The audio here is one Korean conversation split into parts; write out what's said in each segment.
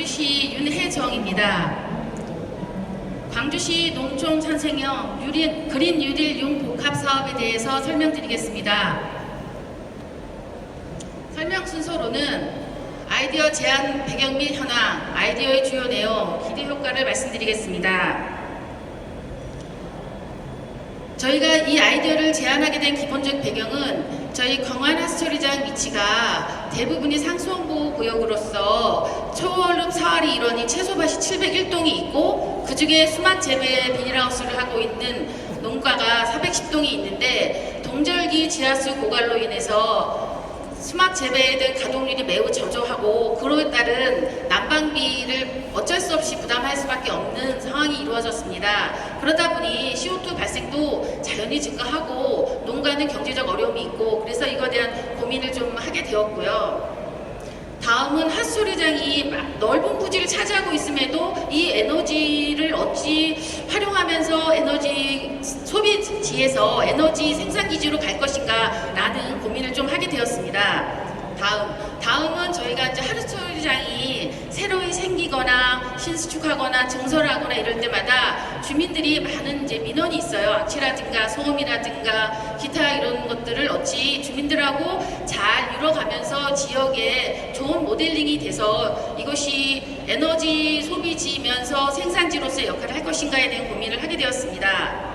광주시 윤혜정입니다. 광주시 농촌 산생형 유린, 그린 유릴 융복합 사업에 대해서 설명드리겠습니다. 설명 순서로는 아이디어 제안 배경 및 현황, 아이디어의 주요 내용, 기대 효과를 말씀드리겠습니다. 저희가 이 아이디어를 제안하게 된 기본적 배경은 저희 광안 하수처리장 위치가 대부분이 상수원보호 구역으로서 초월읍 사활이 일원인 채소밭이 701동이 있고 그 중에 수막 재배 비닐하우스를 하고 있는 농가가 410동이 있는데 동절기 지하수 고갈로 인해서 수막 재배에 대한 가동률이 매우 저조하고 그로 따른 난방비를 어쩔 수 없이 부담할 수밖에 없는 상황이 이루어졌습니다. 그러다 보니 CO2 발생도 자연히 증가하고 농가는 경제적 어려움이 있고 그래서 이거에 대한 고민을 좀 하게 되었고요. 다음은 핫소리장이 넓은 부지를 차지하고 있음에도 이 에너지를 어찌 활용하면서 에너지 소비지에서 에너지 생산 기지로 갈 것인가 라는 고민을 좀 하게 되었습니다. 다음, 다음은 저희가 이제 하루소리장이 새로이 생기거나 신수축하거나 증설하거나 이럴 때마다 주민들이 많은 이제 민원이 있어요. 악취라든가 소음이라든가 기타 이런 것들을 어찌 주민들하고 잘 이뤄가면서 지역에 좋은 모델링이 돼서 이것이 에너지 소비지면서 생산지로서의 역할을 할 것인가에 대한 고민을 하게 되었습니다.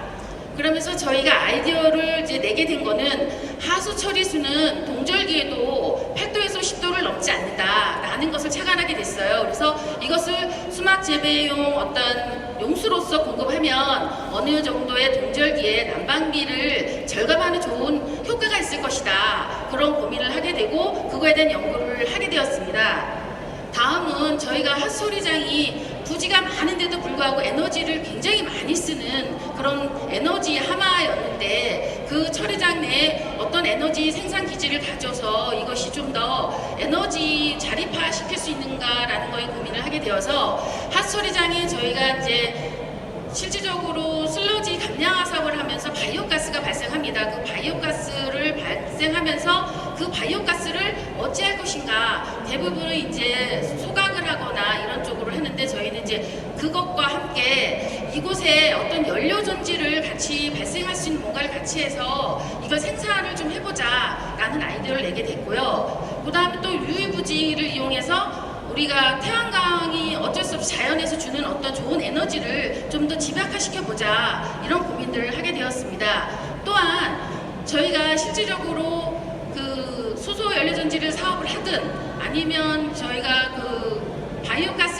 그러면서 저희가 아이디어를 이제 내게 된 거는 하수 처리수는 동절기에도 8도에서 10도를 넘지 않는다라는 것을 착안하게 됐어요. 그래서 이것을 수막 재배용 어떤 용수로서 공급하면 어느 정도의 동절기에 난방비를 절감하는 좋은 효과가 있을 것이다. 그런 고민을 하게 되고 그거에 대한 연구를 하게 되었습니다. 다음은 저희가 핫소리장이 부지가 많은데도 불구하고 에너지를 굉장히 많이 쓰는 그런 에너지 하마였는데 그 처리장 내에 어떤 에너지 생산 기지를 가져서 이것이 좀 더 에너지 자립화 시킬 수 있는가라는 거에 고민을 하게 되어서 핫소리장에 저희가 이제 실질적으로 슬러지 감량화 사업을 하면서 바이오가스가 발생합니다. 그 바이오가스를 발생하면서 그 바이오가스를 어찌할 것인가 대부분은 이제 소각 을 하거나 이런 쪽으로 했는데 저희는 이제 그것과 함께 이곳에 어떤 연료 전지를 같이 발생할 수 있는 뭔가를 같이 해서 이걸 생산을 좀 해보자 라는 아이디어를 내게 됐고요. 그 다음에 또 유일부지를 이용해서 우리가 태양광이 어쩔 수 없이 자연에서 주는 어떤 좋은 에너지를 좀 더 집약화시켜 보자 이런 고민들을 하게 되었습니다. 또한 저희가 실질적으로 그 수소 연료전지를 사업을 하든 아니면 저희가 그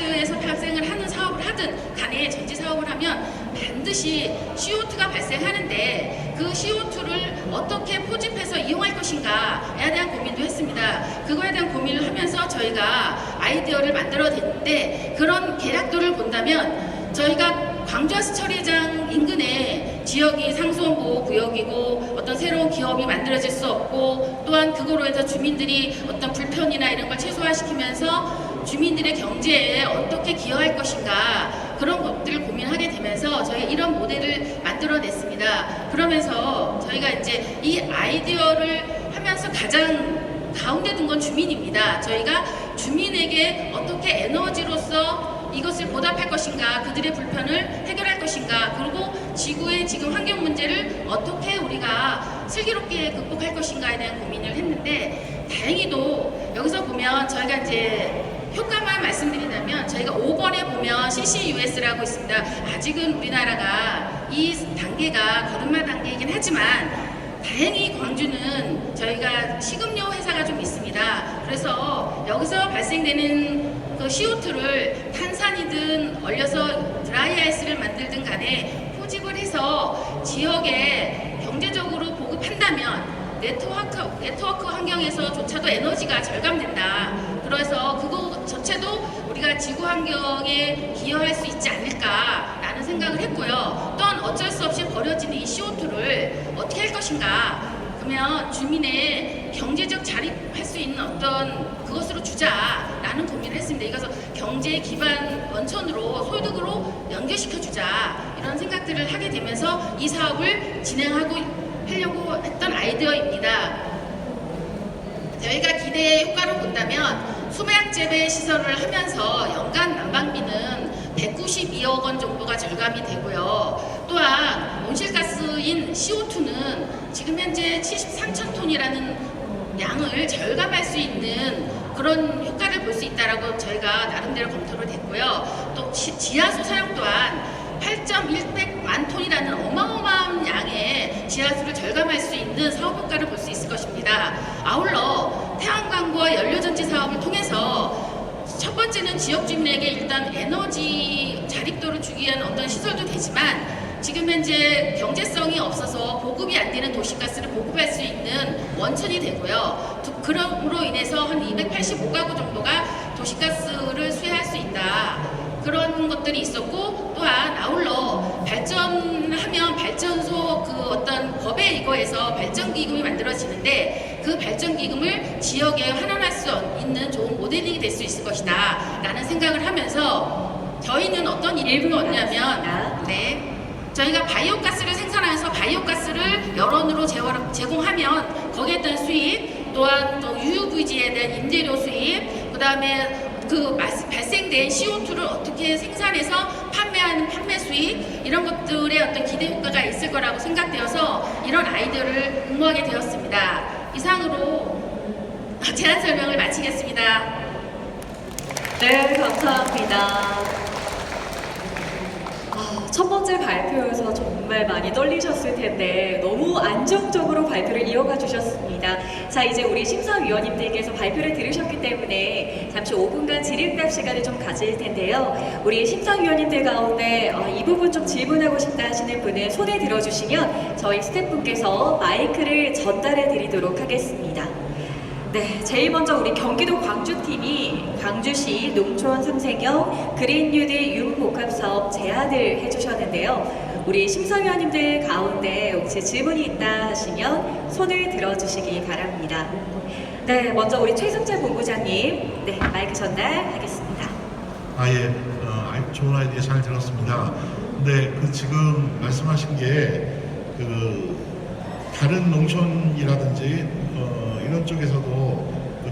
바이오가스에서 발생을 하는 사업을 하든 간에 전지 사업을 하면 반드시 CO2가 발생하는데 그 CO2를 어떻게 포집해서 이용할 것인가에 대한 고민도 했습니다. 그거에 대한 고민을 하면서 저희가 아이디어를 만들어냈는데 그런 계략도를 본다면 저희가 광주하수 처리장 인근에 지역이 상수원보호 구역이고 어떤 새로운 기업이 만들어질 수 없고 또한 그거로 해서 주민들이 어떤 불편이나 이런 걸 최소화시키면서 주민들의 경제에 어떻게 기여할 것인가 그런 것들을 고민하게 되면서 저희가 이런 모델을 만들어냈습니다. 그러면서 저희가 이제 이 아이디어를 하면서 가장 가운데 둔건 주민입니다. 저희가 주민에게 어떻게 에너지로서 이것을 보답할 것인가, 그들의 불편을 해결할 것인가, 그리고 지구의 지금 환경 문제를 어떻게 우리가 슬기롭게 극복할 것인가에 대한 고민을 했는데 다행히도 여기서 보면 저희가 이제 효과만 말씀드린다면 저희가 5번에 보면 CCUS라고 있습니다. 아직은 우리나라가 이 단계가 거듭마 단계이긴 하지만 다행히 광주는 저희가 식음료 회사가 좀 있습니다. 그래서 여기서 발생되는 그 CO2를 탄산이든 얼려서 드라이 아이스를 만들든 간에 포집을 해서 지역에 경제적으로 보급한다면 네트워크, 네트워크 환경에서조차도 에너지가 절감된다. 그래서 그거 지구 환경에 기여할 수 있지 않을까라는 생각을 했고요. 또한 어쩔 수 없이 버려지는 이 CO2를 어떻게 할 것인가. 그러면 주민의 경제적 자립할 수 있는 어떤 그것으로 주자라는 고민을 했습니다. 이것을 경제 기반 원천으로 소득으로 연결시켜 주자 이런 생각들을 하게 되면서 이 사업을 진행하고 하려고 했던 아이디어입니다. 저희가 기대의 효과를 본다면 수매약 재배 시설을 하면서 연간 난방비는 192억 원 정도가 절감이 되고요. 또한 온실가스인 CO2는 지금 현재 73천 톤이라는 양을 절감할 수 있는 그런 효과를 볼 수 있다라고 저희가 나름대로 검토를 했고요. 또 지하수 사용 또한 8.1만 톤이라는 어마어마한 양의 지하수를 절감할 수 있는 사업 효과를 볼 수 있을 것입니다. 아울러 태양광과 연료전지 사업을 통해서 첫 번째는 지역 주민에게 일단 에너지 자립도를 주기 위한 어떤 시설도 되지만 지금 현재 경제성이 없어서 보급이 안 되는 도시가스를 보급할 수 있는 원천이 되고요. 두- 그럼으로 인해서 한 285가구 정도가 도시가스를 수혜할 수 있다. 그런 것들이 있었고 또한 아울러 발전하면 발전소 그 어떤 법에 이거에서 발전기금이 만들어지는데 그 발전기금을 지역에 환원할 수 있는 좋은 모델링이 될 수 있을 것이다. 라는 생각을 하면서 저희는 어떤 일을 얻냐면 네. 저희가 바이오가스를 생산하면서 바이오가스를 여론으로 제공- 제공하면 거기에 따른 수입 또한 또 UVG에 대한 임대료 수입 그 다음에 그 발생된 CO2를 어떻게 생산해서 판매 하는 판매 수익 이런 것들의 어떤 기대 효과가 있을 거라고 생각되어서 이런 아이디어를 공모하게 되었습니다. 이상으로 제안 설명을 마치겠습니다. 네, 감사합니다. 아, 첫 번째 발표여서 정말 많이 떨리셨을 텐데 너무 안정적으로 발표를 이어가 주셨습니다. 자, 이제 우리 심사위원님들께서 발표를 들으셨기 때문에 잠시 5분간 질의응답 시간을 좀 가질 텐데요. 우리 심사위원님들 가운데 어, 이 부분 좀 질문하고 싶다 하시는 분은 손에 들어주시면 저희 스태프분께서 마이크를 전달해 드리도록 하겠습니다. 네, 제일 먼저 우리 경기도 광주팀이 광주시 농촌 삼색형 그린뉴딜 융복합사업 제안을 해주셨는데요. 우리 심사위원님들 가운데 혹시 질문이 있다 하시면 손을 들어주시기 바랍니다. 네, 먼저 우리 최승재 본부장님, 네, 마이크 전달하겠습니다. 아, 예. 어, 좋은 아이디어 잘 들었습니다. 근데 그 지금 말씀하신 게 그 다른 농촌이라든지 어, 이런 쪽에서도 그,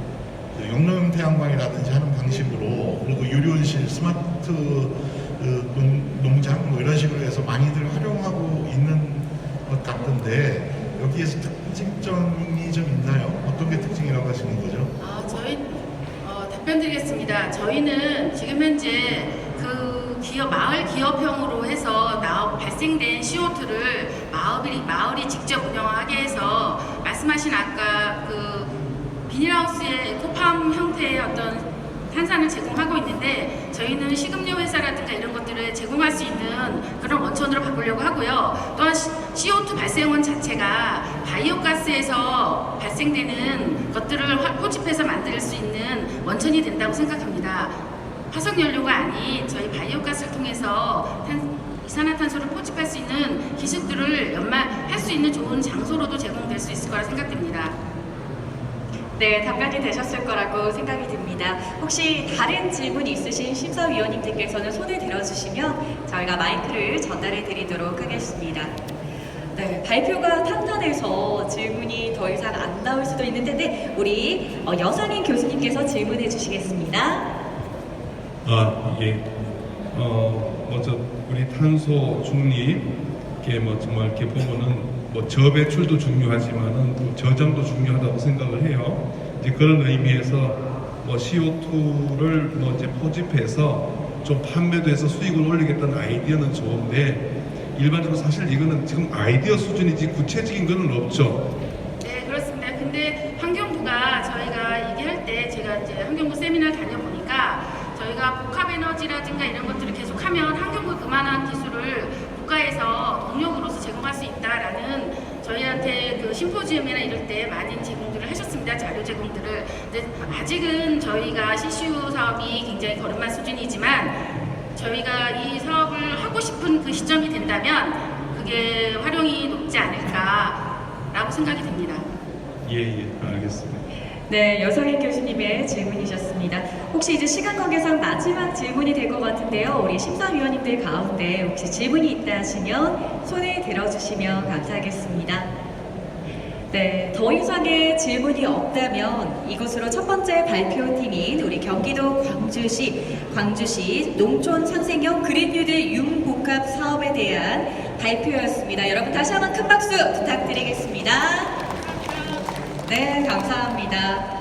그 영농형 태양광이라든지 하는 방식으로 그리고 유료온실 스마트 그 농, 농장 뭐 이런 식으로 해서 많이들 활용하고 있는 것 같던데 여기에서 특징점이 좀 있나요? 어떤 게 특징이라고 하시는 거죠? 아, 저희 어, 답변 드리겠습니다. 저희는 지금 현재 그 기업 마을 기업형으로 해서 나 발생된 CO2를 마을이 마을이 직접 운영하게 해서 말씀하신 아까 그 비닐하우스의 에코팜 형태의 어떤 탄산을 제공하고 있는데 저희는 식음료 회사라든가 이런 것들을 제공할 수 있는 그런 원천으로 바꾸려고 하고요. 또한 CO2 발생원 자체가 바이오 가스에서 발생되는 것들을 화- 포집해서 만들 수 있는 원천이 된다고 생각합니다. 화석 연료가 아닌 저희 바이오가스를 통해서 탄- 이산화탄소를 포집할 수 있는 기술들을 연말할 수 있는 좋은 장소로도 제공될 수 있을 거라 생각됩니다. 네, 답변이 되셨을 거라고 생각이 듭니다. 혹시 다른 질문 있으신 심사위원님들께서는 손을 들어주시면 저희가 마이크를 전달해 드리도록 하겠습니다. 네, 발표가 탄탄해서 질문이 더 이상 안 나올 수도 있는데, 네, 우리 어, 여상인 교수님께서 질문해 주시겠습니다. 아, 예. 어, 먼저 우리 탄소 중립, 게 뭐 정말 이렇게 보면은 뭐 저배출도 중요하지만은 또 저장도 중요하다고 생각을 해요. 이제 그런 의미에서 뭐 CO2를 뭐 이제 포집해서 좀 판매도 해서 수익을 올리겠다는 아이디어는 좋은데 일반적으로 사실 이거는 지금 아이디어 수준이지 구체적인 거는 없죠. 네, 그렇습니다. 근데 환경부가 저희가 얘기할 때 제가 이제 환경부 세미나를 다녀보니까 저희가 복합에너지라든가 이런 것들을 계속하면 환경부 그만한 기술을 국가에서 동력으로서 제공할 수 있다라는 저희한테 그 심포지엄이나 이럴 때 많은 제공들을 하셨습니다. 자료 제공들을. 근데 아직은 저희가 CCU 사업이 굉장히 걸음마 수준이지만 저희가 이 사업을 하고 싶은 그 시점이 된다면 그게 활용이 높지 않을까라고 생각이 됩니다. 예, 예, 알겠습니다. 네, 여성인 교수님의 질문이셨습니다. 혹시 이제 시간 관계상 마지막 질문이 될 것 같은데요. 우리 심사위원님들 가운데 혹시 질문이 있다 하시면 손을 들어주시면 감사하겠습니다. 네, 더 이상의 질문이 없다면 이것으로 첫 번째 발표팀인 우리 경기도 광주시 광주시 농촌 상생형 그린뉴딜 융복합 사업 발표였습니다. 여러분 다시 한번 큰 박수 부탁드리겠습니다. 네, 감사합니다.